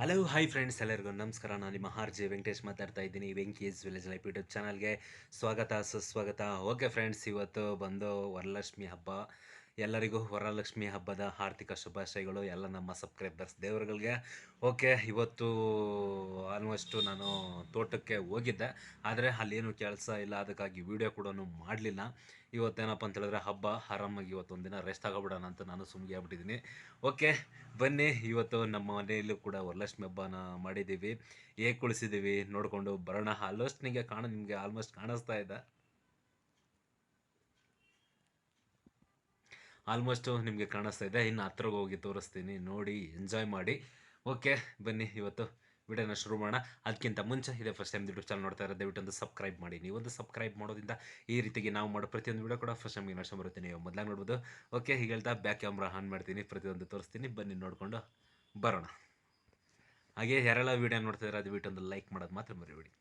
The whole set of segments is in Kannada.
ಹಲೋ ಹಾಯ್ ಫ್ರೆಂಡ್ಸ್ ಎಲ್ಲರಿಗೂ ನಮಸ್ಕಾರ. ನಾನು ನಿಮ್ಮ ಆರ್ ಜೆ ವೆಂಕಟೇಶ್ ಮಾತಾಡ್ತಾ ಇದ್ದೀನಿ ವೆಂಕೀಸ್ ವಿಲೇಜ್ ಲೈಫ್ ಯೂಟ್ಯೂಬ್ ಚಾನಲ್ಗೆ. ಸ್ವಾಗತ, ಸುಸ್ವಾಗತ. ಓಕೆ ಫ್ರೆಂಡ್ಸ್ ಇವತ್ತು ಬಂದು ವರಲಕ್ಷ್ಮಿ ಹಬ್ಬ. ಎಲ್ಲರಿಗೂ ವರಲಕ್ಷ್ಮಿ ಹಬ್ಬದ ಆರ್ಥಿಕ ಶುಭಾಶಯಗಳು, ಎಲ್ಲ ನಮ್ಮ ಸಬ್ಸ್ಕ್ರೈಬರ್ಸ್ ದೇವರುಗಳಿಗೆ. ಓಕೆ ಇವತ್ತು ಆಲ್ಮೋಸ್ಟು ನಾನು ತೋಟಕ್ಕೆ ಹೋಗಿದ್ದೆ. ಆದರೆ ಅಲ್ಲೇನು ಕೆಲಸ ಇಲ್ಲ, ಅದಕ್ಕಾಗಿ ವಿಡಿಯೋ ಕೂಡ ಮಾಡಲಿಲ್ಲ. ಇವತ್ತೇನಪ್ಪ ಅಂತ ಹೇಳಿದ್ರೆ ಹಬ್ಬ, ಆರಾಮಾಗಿ ಇವತ್ತೊಂದು ದಿನ ರೆಸ್ಟ್ ಆಗೋಬಿಡೋಣ ಅಂತ ನಾನು ಸುಮ್ಗೆ ಆಗ್ಬಿಟ್ಟಿದ್ದೀನಿ. ಓಕೆ ಬನ್ನಿ, ಇವತ್ತು ನಮ್ಮ ಮನೆಯಲ್ಲೂ ಕೂಡ ವರಲಕ್ಷ್ಮಿ ಹಬ್ಬನ ಮಾಡಿದ್ದೀವಿ. ಹೇಗೆ ಕುಳಿಸಿದ್ದೀವಿ ನೋಡಿಕೊಂಡು ಬರೋಣ. ಆಲ್ಮೋಸ್ಟ್ ನಿಮಗೆ ಕಾಣ, ನಿಮಗೆ ಆಲ್ಮೋಸ್ಟ್ ಕಾಣಿಸ್ತಾ ಇದೆ. ಆಲ್ಮೋಸ್ಟು ನಿಮಗೆ ಕಾಣಿಸ್ತಾ ಇದೆ. ಇನ್ನು ಹತ್ರಗೆ ಹೋಗಿ ತೋರಿಸ್ತೀನಿ. ನೋಡಿ ಎಂಜಾಯ್ ಮಾಡಿ. ಓಕೆ, ಬನ್ನಿ, ಇವತ್ತು ವಿಡಿಯೋನ ಶುರು ಮಾಡೋಣ. ಅದಕ್ಕಿಂತ ಮುಂಚೆ ಇದೇ ಫಸ್ಟ್ ಟೈಮ್ ಯೂಟ್ಯೂಬ್ ಚಾನಲ್ ನೋಡ್ತಾ ಇರೋ ದಯವಿಟ್ಟು ಒಂದು ಸಬ್ಸ್ಕ್ರೈಬ್ ಮಾಡಿ. ನೀವೊಂದು ಸಬ್ಸ್ಕ್ರೈಬ್ ಮಾಡೋದ್ರಿಂದ ಈ ರೀತಿಗೆ ನಾವು ಮಾಡೋ ಪ್ರತಿಯೊಂದು ವಿಡಿಯೋ ಕೂಡ ಫಸ್ಟ್ ಟೈಮ್ಗೆ ನಷ್ಟ ಬರುತ್ತೆ. ನೀವು ಮೊದಲಾಗಿ ನೋಡ್ಬೋದು. ಓಕೆ, ಹೀಗೆ ಹೇಳ್ತಾ ಬ್ಯಾಕ್ ಕ್ಯಾಮ್ರಾ ಆನ್ ಮಾಡ್ತೀನಿ. ಪ್ರತಿಯೊಂದು ತೋರಿಸ್ತೀನಿ. ಬನ್ನಿ, ನೋಡಿಕೊಂಡು ಬರೋಣ. ಹಾಗೆ ಯಾರೆಲ್ಲ ವೀಡಿಯೋ ನೋಡ್ತಾ ಇದ್ದಾರೆ ಅದು ಒಂದು ಲೈಕ್ ಮಾಡೋದು ಮಾತ್ರ ಮರಿಬೇಡಿ.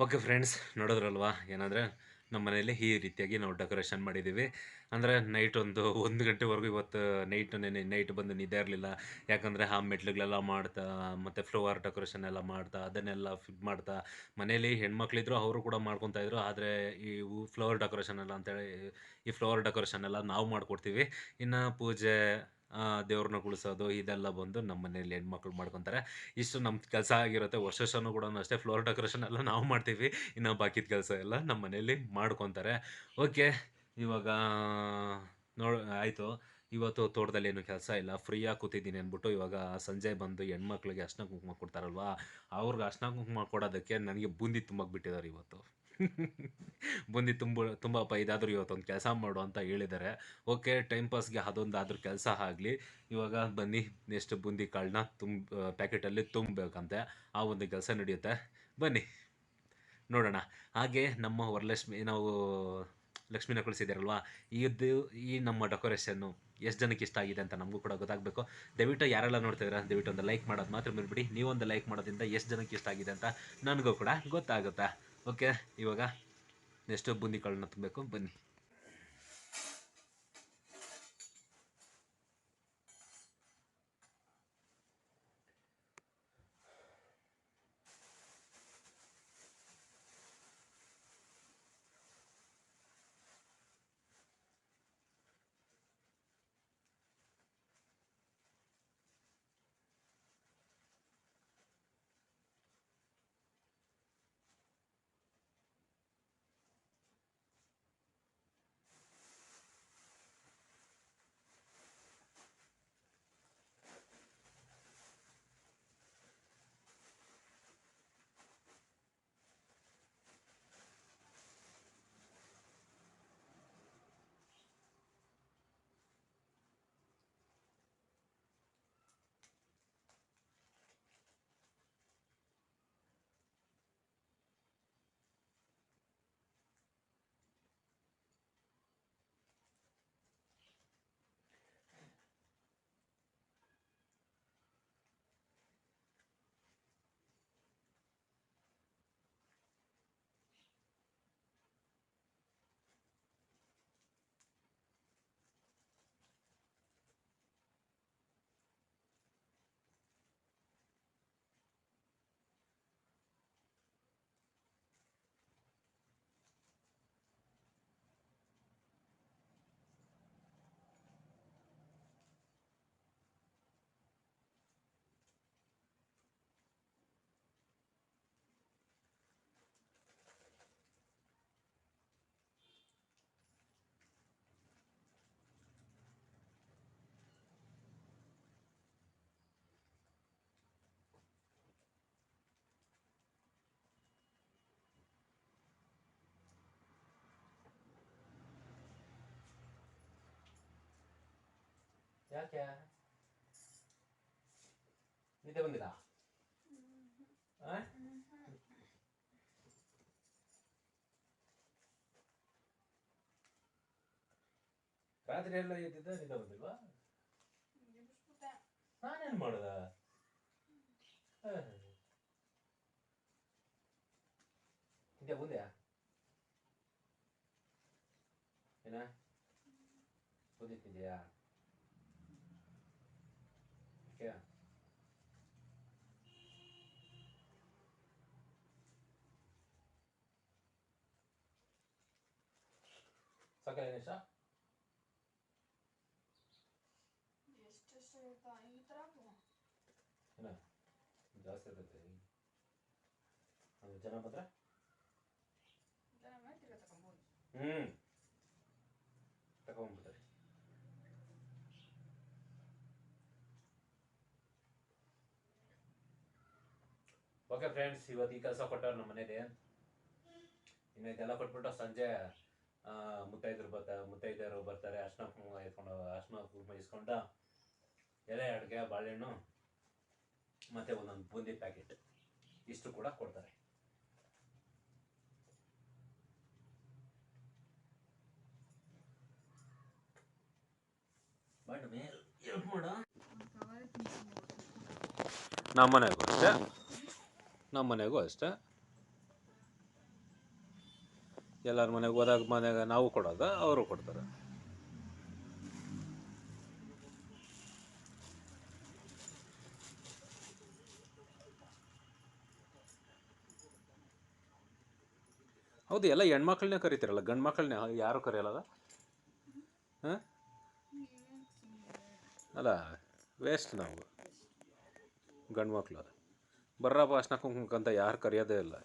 ಓಕೆ ಫ್ರೆಂಡ್ಸ್ ನೋಡಿದ್ರಲ್ವಾ? ಏನಂದರೆ ನಮ್ಮ ಮನೇಲಿ ಈ ರೀತಿಯಾಗಿ ನಾವು ಡೆಕೋರೇಷನ್ ಮಾಡಿದ್ದೀವಿ. ಅಂದರೆ ನೈಟ್ ಒಂದು ಒಂದು ಗಂಟೆವರೆಗೂ ಇವತ್ತು ನೈಟ್ ನೆನೆ ನೈಟ್ ಬಂದು ನಿದ್ದೆ ಇರಲಿಲ್ಲ. ಯಾಕಂದರೆ ಆ ಮೆಟ್ಲುಗಳೆಲ್ಲ ಮಾಡ್ತಾ, ಮತ್ತು ಫ್ಲವರ್ ಡೆಕೋರೇಷನ್ ಎಲ್ಲ ಮಾಡ್ತಾ, ಅದನ್ನೆಲ್ಲ ಫಿಟ್ ಮಾಡ್ತಾ ಮನೇಲಿ ಹೆಣ್ಮಕ್ಳಿದ್ರು ಅವರು ಕೂಡ ಮಾಡ್ಕೊತಾ ಇದ್ರು. ಆದರೆ ಈ ಫ್ಲವರ್ ಡೆಕೋರೇಷನ್ ಎಲ್ಲ ಅಂತೇಳಿ, ಈ ಫ್ಲವರ್ ಡೆಕೋರೇಷನ್ ಎಲ್ಲ ನಾವು ಮಾಡ್ಕೊಡ್ತೀವಿ. ಇನ್ನು ಪೂಜೆ ದೇವ್ರನ್ನ ಕುಳಿಸೋದು ಇದೆಲ್ಲ ಬಂದು ನಮ್ಮ ಮನೇಲಿ ಹೆಣ್ಮಕ್ಳು ಮಾಡ್ಕೊತಾರೆ. ಇಷ್ಟು ನಮ್ಮ ಕೆಲಸ ಆಗಿರುತ್ತೆ. ವರ್ಷ ಕೂಡ ಅಷ್ಟೇ ಫ್ಲೋರ್ ಡೆಕೋರೇಷನ್ ಎಲ್ಲ ನಾವು ಮಾಡ್ತೀವಿ. ಇನ್ನು ಬಾಕಿದ ಕೆಲಸ ಎಲ್ಲ ನಮ್ಮ ಮನೇಲಿ ಮಾಡ್ಕೊತಾರೆ. ಓಕೆ ಇವಾಗ, ನೋಡ, ಆಯಿತು. ಇವತ್ತು ತೋಟದಲ್ಲಿ ಏನು ಕೆಲಸ ಇಲ್ಲ. ಫ್ರೀಯಾಗಿ ಕೂತಿದ್ದೀನಿ ಅಂದ್ಬಿಟ್ಟು ಇವಾಗ ಸಂಜೆ ಬಂದು ಹೆಣ್ಮಕ್ಳಿಗೆ ಅರ್ಶಿನ ಕುಂಕುಮ ಕೊಡ್ತಾರಲ್ವಾ? ಅವ್ರಿಗೆ ಅಷ್ಟ ಕುಂಕುಮ ಕೊಡೋದಕ್ಕೆ ನನಗೆ ಬೂಂದಿ ತುಂಬಕ್ಕೆ ಬಿಟ್ಟಿದ್ದಾರೆ ಇವತ್ತು. ಬೂಂದಿ ತುಂಬ ತುಂಬಪ್ಪ ಇದಾದರೂ ಇವತ್ತೊಂದು ಕೆಲಸ ಮಾಡು ಅಂತ ಹೇಳಿದ್ದಾರೆ ಓಕೆ ಟೈಮ್ ಪಾಸ್ಗೆ ಅದೊಂದಾದ್ರೂ ಕೆಲಸ ಆಗಲಿ. ಇವಾಗ ಬನ್ನಿ ನೆಕ್ಸ್ಟ್ ಬೂಂದಿ ಕಾಳನ್ನ ತುಂಬ ಪ್ಯಾಕೆಟಲ್ಲಿ ತುಂಬಬೇಕಂತೆ. ಆ ಒಂದು ಕೆಲಸ ನಡೆಯುತ್ತೆ. ಬನ್ನಿ, ನೋಡೋಣ. ಹಾಗೆ ನಮ್ಮ ವರಲಕ್ಷ್ಮಿ, ನಾವು ಲಕ್ಷ್ಮೀನ ಕಳಿಸಿದಾರಲ್ವಾ ಇದು, ಈ ನಮ್ಮ ಡೆಕೋರೇಷನ್ನು ಎಷ್ಟು ಜನಕ್ಕೆ ಇಷ್ಟ ಆಗಿದೆ ಅಂತ ನಮಗೂ ಕೂಡ ಗೊತ್ತಾಗಬೇಕು. ದಯವಿಟ್ಟು ಯಾರೆಲ್ಲ ನೋಡ್ತಿದ್ದೀರಾ, ದಯವಿಟ್ಟು ಒಂದು ಲೈಕ್ ಮಾಡೋದು ಮಾತ್ರ ಬಿಡ್ಬಿಡಿ ನೀವೊಂದು ಲೈಕ್ ಮಾಡೋದ್ರಿಂದ ಎಷ್ಟು ಜನಕ್ಕೆ ಇಷ್ಟ ಆಗಿದೆ ಅಂತ ನನಗೂ ಕೂಡ ಗೊತ್ತಾಗುತ್ತೆ. ಓಕೆ ಇವಾಗ ನೆಕ್ಸ್ಟ್ ಬೂಂದಿ ಕಾಳನ್ನ ತುಂಬಬೇಕು ಬನ್ನಿ. ಯಾಕೆ? ನಿದ್ದೆ ಬಂದಿಲ್ಲ? ರಾತ್ರಿ ಎಲ್ಲ ಎದ್ದಿದ್ದ ನಿದ್ದೆ ಬಂದಿಲ್ವಾ? ನಾನೇನ್ ಮಾಡ್ದ. ನಿದ್ದೆ ಬಂದ್ಯಾ? ಏನ? ಬಂದಿತ್ತಿದ್ಯಾ ಯಾಕೆ ಸಕ್ಕರೆ ಏನಿಷ್ಟ ಎಷ್ಟೆಷ್ಟು ಇರ್ತಾವ ಈ ಥರ ಏನ ಜಾಸ್ತಿ ಇರ್ತೈತೆ ಅದು ಜನ ಬಂದ್ರೆ ಜನ ಮೇಲೆ ತಿರ್ಗಾ ತಗೊಂಬೋದು ಹ್ಞೂ ತಗೊಂಡ್ಬಿಡ್ತಾರೆ ಓಕೆ ಫ್ರೆಂಡ್ಸ್ ಇವತ್ತು ಈ ಕೆಲಸ ಕೊಟ್ಟವ್ರು ನಮ್ಮ ಮನೇಲಿ ಇನ್ನು ಇದೆಲ್ಲ ಕೊಟ್ಬಿಟ್ಟು ಸಂಜೆ ಆ, ಮುತ್ತೈದರು ಬರ್ತಾರೆ ಮುತ್ತೈದೆಯರು ಬರ್ತಾರೆ ಅರ್ಶಿನ ಕುಂಕುಮ ಇಸ್ಕೊಂಡು ಅರ್ಶಿನ ಕುಂಕುಮ ಇಸ್ಕೊಂಡು ಎಲೆ ಅಡುಗೆ ಬಾಳೆಹಣ್ಣು ಮತ್ತೆ ಒಂದೊಂದು ಬೂಂದಿ ಪ್ಯಾಕೆಟ್ ಇಷ್ಟು ಕೂಡ ಕೊಡ್ತಾರೆ. ನಮ್ಮನೆಗೂ ನಮ್ಮ ಮನೆಗೂ ಅಷ್ಟೇ. ನಮ್ಮ ಮನೆಗೂ ಅಷ್ಟೇ. ಎಲ್ಲರ ಮನೆಗೆ ಹೋದಾಗ ಮನೆಗೆ ನಾವು ಕೊಡೋದ, ಅವರು ಕೊಡ್ತಾರೆ. ಹೌದು, ಎಲ್ಲ ಹೆಣ್ಮಕ್ಳನ್ನೇ ಕರಿತೀರಲ್ಲ, ಗಂಡು ಮಕ್ಕಳನ್ನೇ ಯಾರು ಕರೆಯಲ್ಲ ಹಾಂ? ಅಲ್ಲ ವೇಸ್ಟ್ ನಾವು. ಗಂಡು ಮಕ್ಕಳು ಬರ್ರಪ್ಪ ಭಾಷಣ ಕುಂಕುಮಕ್ಕಂತ ಯಾರು ಕರೆಯೋದೇ ಇಲ್ಲ.